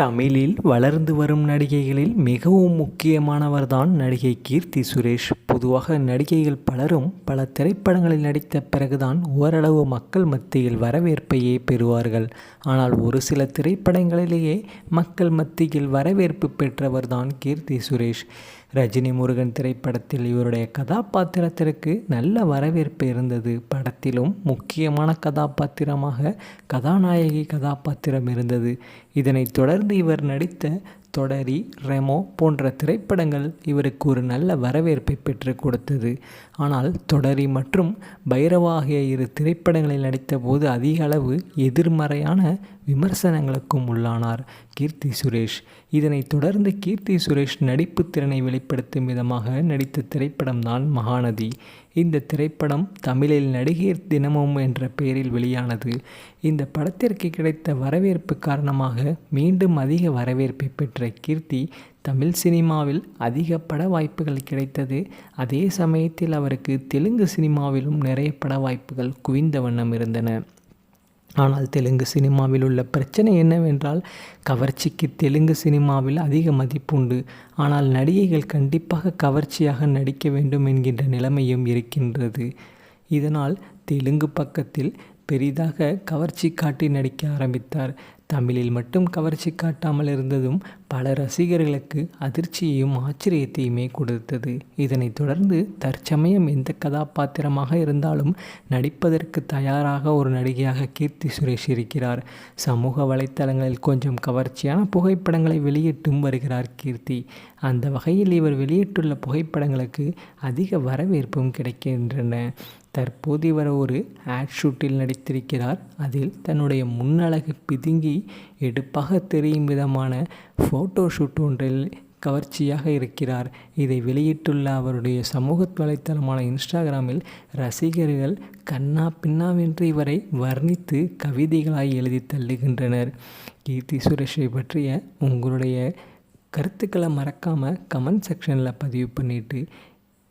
தமிழில் வளர்ந்து வரும் நடிகைகளில் மிகவும் முக்கியமானவர்தான் நடிகை கீர்த்தி சுரேஷ். பொதுவாக நடிகைகள் பலரும் பல திரைப்படங்களில் நடித்த பிறகுதான் ஓரளவு மக்கள் மத்தியில் வரவேற்பையே பெறுவார்கள். ஆனால் ஒரு சில திரைப்படங்களிலேயே மக்கள் மத்தியில் வரவேற்பு பெற்றவர்தான் கீர்த்தி சுரேஷ். ரஜினி முருகன் திரைப்படத்தில் இவருடைய கதாபாத்திரத்திற்கு நல்ல வரவேற்பு இருந்தது. படத்திலும் முக்கியமான கதாபாத்திரமாக கதாநாயகி கதாபாத்திரம் இருந்தது. இதனைத் தொடர்ந்து இவர் நடித்த தொடரி ரெமோ போன்ற திரைப்படங்கள் இவருக்கு ஒரு நல்ல வரவேற்பை பெற்று கொடுத்தது. ஆனால் தொடரி மற்றும் பைரவா ஆகிய இரு திரைப்படங்களில் நடித்தபோது அதிக அளவு எதிர்மறையான விமர்சனங்களுக்கும் உள்ளானார். கீர்த்தி சுரேஷ். இதனைத் தொடர்ந்து கீர்த்தி சுரேஷ் நடிப்பு திறனை வெளிப்படுத்தும் விதமாக நடித்த திரைப்படம்தான் மகாநதி. இந்த திரைப்படம் தமிழில் நடிகர் தினமும் என்ற பெயரில் வெளியானது. இந்த படத்திற்கு கிடைத்த வரவேற்பு காரணமாக மீண்டும் அதிக வரவேற்பை பெற்ற கீர்த்தி தமிழ் சினிமாவில் அதிக பட வாய்ப்புகள் கிடைத்தது. அதே சமயத்தில் அவருக்கு தெலுங்கு சினிமாவிலும் நிறைய பட வாய்ப்புகள் குவிந்த வண்ணம் இருந்தன. ஆனால் தெலுங்கு சினிமாவில் உள்ள பிரச்சனை என்னவென்றால் கவர்ச்சிக்கு தெலுங்கு சினிமாவில் அதிக மதிப்புண்டு ஆனால் நடிகைகள் கண்டிப்பாக கவர்ச்சியாக நடிக்க வேண்டும் என்கின்ற நிலைமையும் இருக்கின்றது. இதனால் தெலுங்கு பக்கத்தில் பெரிதாக கவர்ச்சி காட்டி நடிக்க ஆரம்பித்தார். தமிழில் மட்டும் கவர்ச்சி காட்டாமல் இருந்ததும் பல ரசிகர்களுக்கு அதிர்ச்சியையும் ஆச்சரியத்தையுமே கொடுத்தது. இதனைத் தொடர்ந்து தற்சமயம் எந்த கதாபாத்திரமாக இருந்தாலும் நடிப்பதற்கு தயாராக ஒரு நடிகையாக கீர்த்தி சுரேஷ் இருக்கிறார். சமூக வலைத்தளங்களில் கொஞ்சம் கவர்ச்சியான புகைப்படங்களை வெளியிட்டும் வருகிறார் கீர்த்தி. அந்த வகையில் இவர் வெளியிட்டுள்ள புகைப்படங்களுக்கு அதிக வரவேற்பும் கிடைக்கின்றன. தற்போது இவர் ஒரு ஆட் ஷூட்டில் நடித்திருக்கிறார். அதில் தன்னுடைய முன்னழகு பிதுங்கி எடுப்பாக தெரியும் விதமான ஃபோட்டோ ஷூட் ஒன்றில் கவர்ச்சியாக இருக்கிறார். இதை வெளியிட்டுள்ள அவருடைய சமூக வலைத்தளமான இன்ஸ்டாகிராமில் ரசிகர்கள் கண்ணா பின்னாவென்று இவரை வர்ணித்து கவிதைகளாய் எழுதி தள்ளுகின்றனர். கீர்த்தி சுரேஷை பற்றிய உங்களுடைய கருத்துக்களை மறக்காமல் கமெண்ட் செக்ஷனில் பதிவு பண்ணிவிட்டு